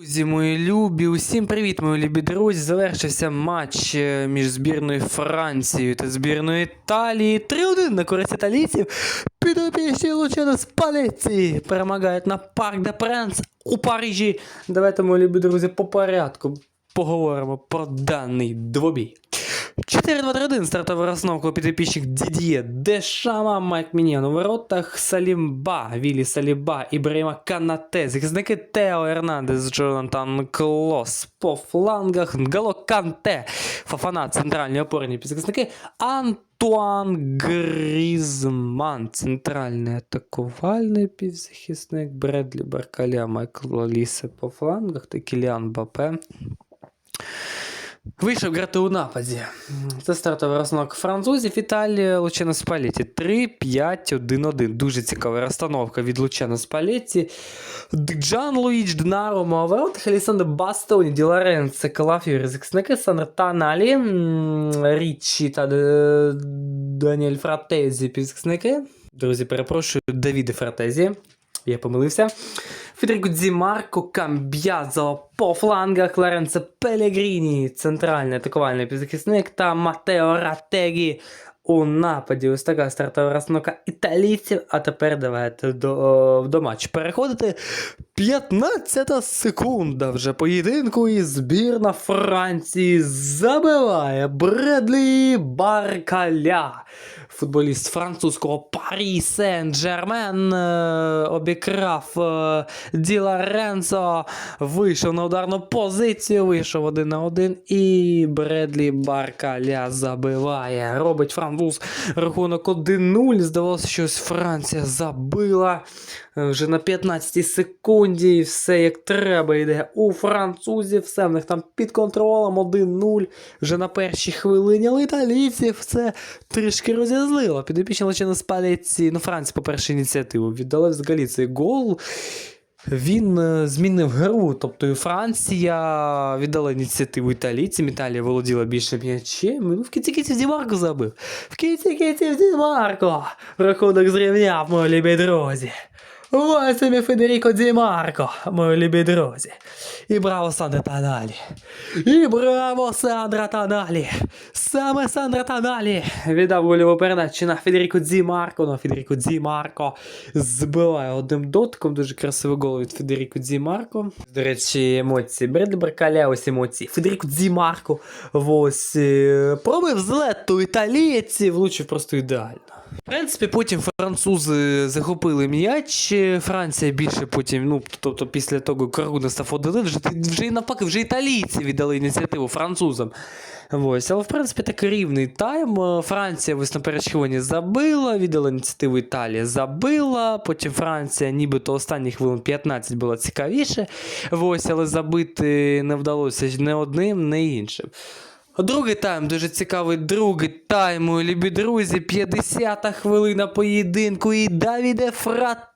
Друзі, мої любі, усім привіт, мої любі друзі. Завершився матч е, між збірною Францією та збірною Італії. 3-1 на користь італійців. Підопічні Лучано з Палеці перемагають на Парк де Пренс у Парижі. Давайте, мої любі друзі, по порядку поговоримо про даний двобій. 4-2-3-1 стартова розновка підопічних Дід'є, Дешама, Майк Мінєн у воротах, Салімба, Вілі Саліба, Ібраїма Канате, захисники Тео Ернандес, Джонатан Клос по флангах, Нґало Канте, Фафана, центральні опорні підзахисники, Антуан Грізман, центральний атакувальний півзахисник, Бредлі Баркаля, Майкл Лісе по флангах та Кіліан Бапе. Вийшов грати у нападі. Це стартова розстановка французів. Італія Лучано Спалетті 3-5-1-1. Дуже цікава розстановка від Лучано Спалетті. Джан Луїч Днарумо, ворот Алісандр Бастоні, Ді Лоренце, Калафіор, захисники Сандр Річі та Даніель Фратезі, півзахисники. Друзі, перепрошую, Давіде Фратезі. Я помилився. Федеріко Ді Марко, Камб'язо по флангах, Лоренцо Пелегріні, центральний атакувальний півзахисник та Матео Ратегі у нападі. Ось така стартова розстановка італійців. А тепер давайте до, до матчу переходити. 15 секунда вже поєдинку і збірна Франції забиває Бредлі Баркаля. Футболіст французького Парі Сен-Джермен е, обікрав е, Ді Лоренцо, вийшов на ударну позицію, вийшов один на один, і Бредлі Баркаля забиває. Робить француз рахунок 1-0. Здавалося, що Франція забила е, вже на 15 секунді. і Все як треба йде у французів. Все в них там під контролем 1-0 вже на першій хвилині. Але італійців це трішки розізлило. Підопічні лише спаліці. Ну, Франція, по-перше, ініціативу віддали взагалі цей гол. Він е, змінив гру, тобто Франція віддала ініціативу італійцям, Італія володіла більше м'ячем. Ну, в кінці кінців Дімарко забив. В кінці кінців Дімарко. Рахунок зрівняв, мої любі друзі. Ось тобі Федеріко Ді Марко, мої любі друзі. І браво Сандра Таналі. І браво Сандра Таналі. Саме Сандра Таналі віддав гольову передачу на Федеріко Ді Марко. Ну, Федеріко Ді Марко збиває одним дотиком. Дуже красивий гол від Федеріко Ді Марко. До речі, емоції. Бредлі Баркаля, ось емоції. Федеріко Ді Марко. Ось е, пробив злету італійці, влучив просто ідеально. Принципі, потім французи захопили м'яч. Франція більше потім, ну тобто після того Каруна став 1 вже, вже навпаки, вже італійці віддали ініціативу французам. Ось, але в принципі такий рівний тайм. Франція ось на першій хвилині забила, віддала ініціативу Італія забила. Потім Франція, нібито останні хвилин 15 була цікавіше. Ось, але забити не вдалося не одним, не іншим. Другий тайм, дуже цікавий другий тайм, любі друзі. 50-та хвилина поєдинку і Давіде Фратезі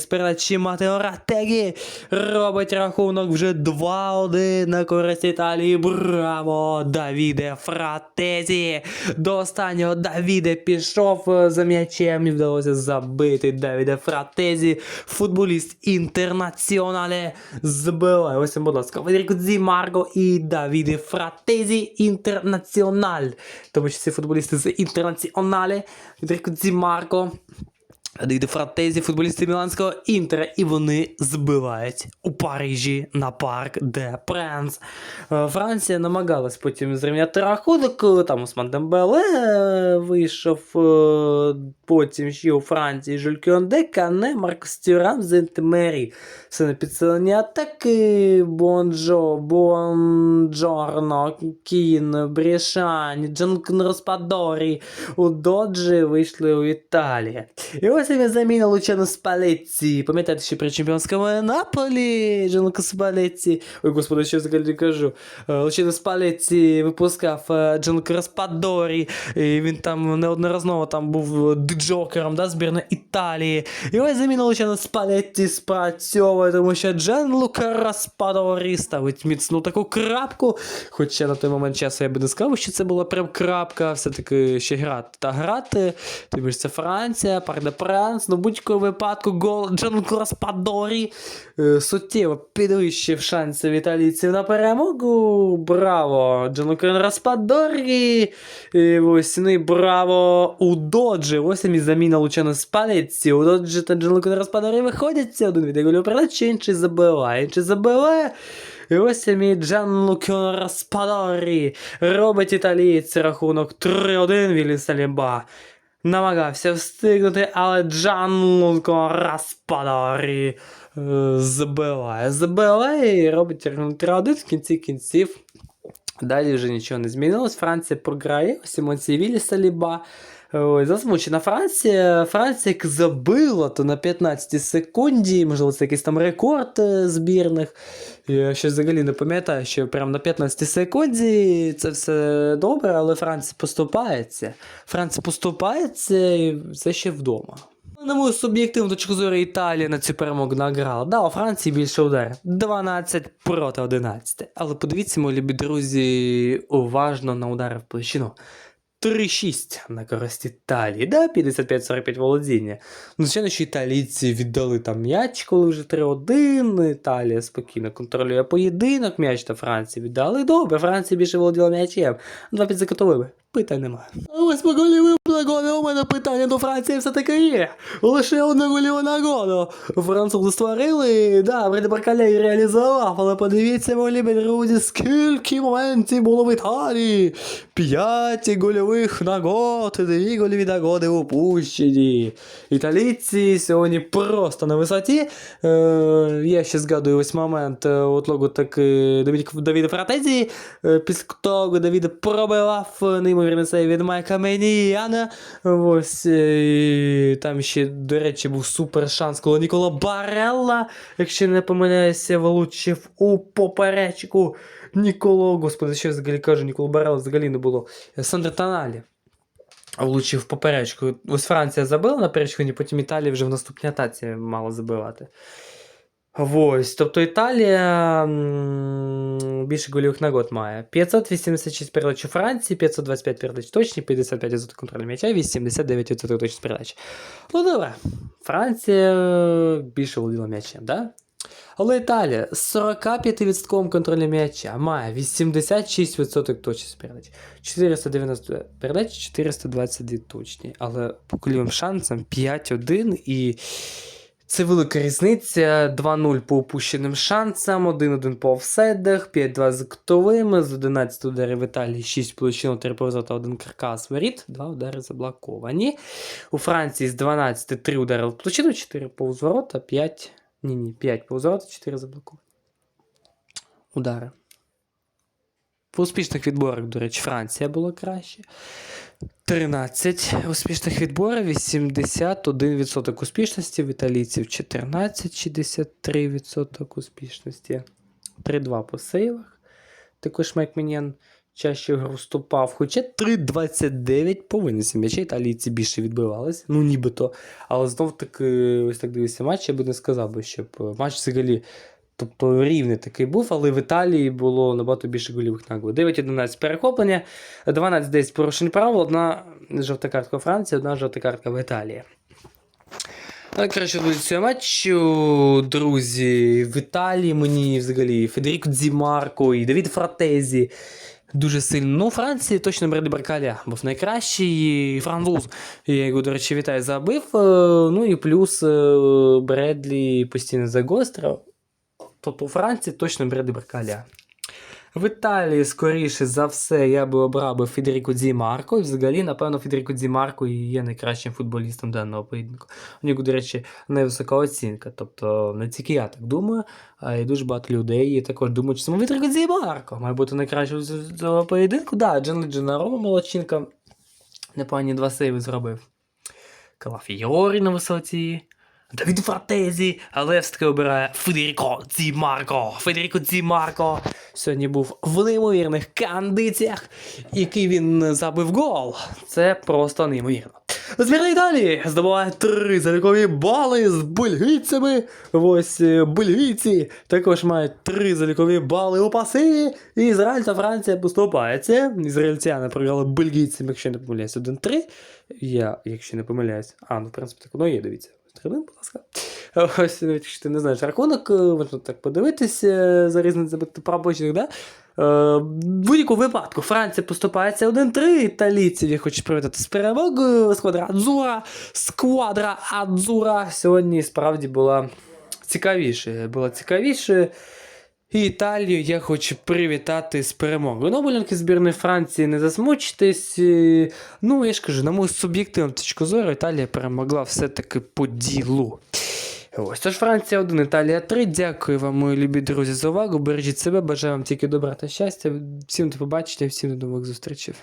з передачі Матео Ратегі робить рахунок вже 2-1 на користь Італії. Браво! Давіде Фратезі! До останнього Давіде пішов е, за м'ячем і вдалося забити Давіде Фратезі. Футболіст інтернаціонале збиває. Ось, будь ласка, Федеріко Зі Марго і Давіде Фратезі Інтернаціональ. Тому що ці футболісти з Інтернаціонале. Федеріко Зі Марго. Фратезі, футболісти Міланського Інтера, і вони збивають у Парижі на парк де Пренс. Е, Франція намагалась потім зрівняти рахунок, там Осман Дембеле вийшов, е, потім ще у Франції Жюль Кьонде, Кане, Маркос Тюран, Зентмері. Все на підсилення атаки, Бонджо, Бонджорно, Кін, Брішані, Джанкн Роспадорі, у Доджі вийшли у Італії. І ось він заміна Лучано Спалеці. Пам'ятаєте, що при чемпіонському Наполі Джанко Спалеці. Ой, господи, що я взагалі кажу. Е, Лучано Спалеці випускав е, Распадорі. І він там неодноразово там був джокером да, збірної Італії. І ось заміна Лучано Спалеці спрацьовує, тому що Джанлука Распадорі ставить міцну таку крапку. Хоча на той момент часу я би не сказав, що це була прям крапка, все-таки ще грати та грати. Тому що це Франція, Парк де Франц, ну будь-якому випадку гол Джанлуко Распадорі е, суттєво підвищив шанси італійців на перемогу. Браво! Джанлуко Распадорі! І ось, ну і браво у Доджі. Ось і заміна Лучано Спалеці. У Доджі та Джанлуко Распадорі виходять. Один від голів передачі, інший забиває. Інший забиває. І ось мій Джанлуко Распадорі робить італієць рахунок 3-1 Вілі Саліба. Намагався встигнути, але Джанлуко Распадорі е, забиває. І робить 3-1 в кінці кінців. Далі вже нічого не змінилось. Франція програє. Ось емоції Саліба. Ой, засмучена Франція. Франція як забила, то на 15 секунді, можливо, це якийсь там рекорд е, збірних. Я ще взагалі не пам'ятаю, що прямо на 15 секунді це все добре, але Франція поступається. Франція поступається і це ще вдома. На мою суб'єктивну точку зору Італія на цю перемогу награла. Да, у Франції більше ударів. 12 проти 11. Але подивіться, мої любі друзі, уважно на удари в площину. 3-6 на користь Італії, да, 55-45 володіння. Ну, звичайно, що італійці віддали там м'яч, коли вже 3-1. Італія спокійно контролює поєдинок, м'яч та Франції віддали. Добре, Франція більше володіла м'ячем. Два під закотовими. Питань немає. Голівим нагоди у мене питання до Франції все-таки є. Лише голіва нагода. Французи створили, да, Бреде Баркалей реалізував, але подивіться, мої друзі, скільки моментів було в Італії. П'ять гольових нагод, дві гольові нагоди упущені. Італійці сьогодні просто на висоті. Е, я ще згадую ось момент е, от логу так е, Давід- Давіда Фратезі. Е, після того Давід пробивав неймовірний цей від Майка Меніяна. Ось е, там ще, до речі, був супер шанс, коли Нікола Барелла, якщо не помиляюся, влучив у поперечку. Ніколо, господи, що я взагалі кажу, Ніколо Барелла взагалі не було. Сандро Таналі. Влучив поперечку. Ось Франція забила на перечку, потім Італія вже в наступній атаці мала забивати. Ось, тобто Італія більше голівих нагод має. 586 передач у Франції, 525 передач точні, 55% контролю м'яча, 89% точність передач. Ну добре, Франція е, більше володіла м'ячем, да? Але Італія з 45% контролю м'яча має 86% точність передач. 490 передач, 422 точні. Але по кульовим шансам 5-1 і. Це велика різниця. 2-0 по опущеним шансам, 1-1 по офсайдах, 5-2 з кутовими, з 11 ударів в Італії 6 площин, 3 повзота, 1 каркас воріт, 2 удари заблоковані. У Франції з 12 3 удари в площину, 4 повзворота, 5. Ні, ні, 5 повзворота, 4 заблоковані. Удари. По успішних відборах, до речі, Франція була краще. 13 успішних відборів, 81% успішності, в італійців 14, 63% успішності. 3-2 по сейвах. Також Майкменян чаще в вступав, хоча 3-29 по винесі італійці більше відбивались, ну нібито. Але знов таки, ось так дивився матч, я би не сказав би, щоб е, матч взагалі. Тобто рівний такий був, але в Італії було набагато більше голівих нагод. 9-11 перехоплення, 12-10 порушень правил, одна жовта картка у Франції, одна жовта картка в Італії. Але краще до цього матчу, друзі, в Італії мені взагалі Федеріко Дзімарко і Давід Фратезі дуже сильно. Ну, Франції точно Бреди Баркаля був найкращий і француз. Я його, до речі, вітаю, забив. Е, Ну і плюс е, Бредлі постійно загострив. Тобто у Франції точно Бреди Баркаля. В Італії, скоріше за все, я би обрав би Федеріко Дзі Марко. І взагалі, напевно, Федеріко Дзі Марко є найкращим футболістом даного поєдинку. У нього, до речі, найвисока оцінка. Тобто, не тільки я так думаю, а й дуже багато людей і також думають, що саме Федеріко Дзі Марко має бути найкращим з цього поєдинку. Так, Да, Джан Дженарома молодчинка. Непогані два сейви зробив. Калафіорі на висоті. Давід Фортезі, але все-таки обирає Федеріко Ді Марко. Федеріко Ді Марко сьогодні був в неймовірних кондиціях, який він забив гол. Це просто неймовірно. Збірна Італії здобуває три залікові бали з бельгійцями. Ось е, бельгійці також мають три залікові бали у паси. І Ізраїль та Франція поступаються. Ізраїльтяни програли бельгійцям, якщо не помиляюсь, 1-3. Я, якщо не помиляюсь. А, ну, в принципі, так воно є, дивіться. Трибун, будь ласка. Ось, навіть якщо ти не знаєш рахунок, е, можна так подивитися за різницями пропущених, да? Е, В будь-якому випадку Франція поступається 1-3, італійців я хочу привітати з перемогою. Сквадра Адзура, сквадра Адзура сьогодні справді була цікавіше. Була цікавіше. І Італію я хочу привітати з перемогою. Ну, болянки збірної Франції не засмучитесь. Ну, я ж кажу, на мою суб'єктивну точку зору, Італія перемогла все-таки по ділу. Ось тож Франція 1, Італія 3. Дякую вам, мої любі друзі, за увагу. Бережіть себе, бажаю вам тільки добра та щастя. Всім до побачення, всім до нових зустрічей.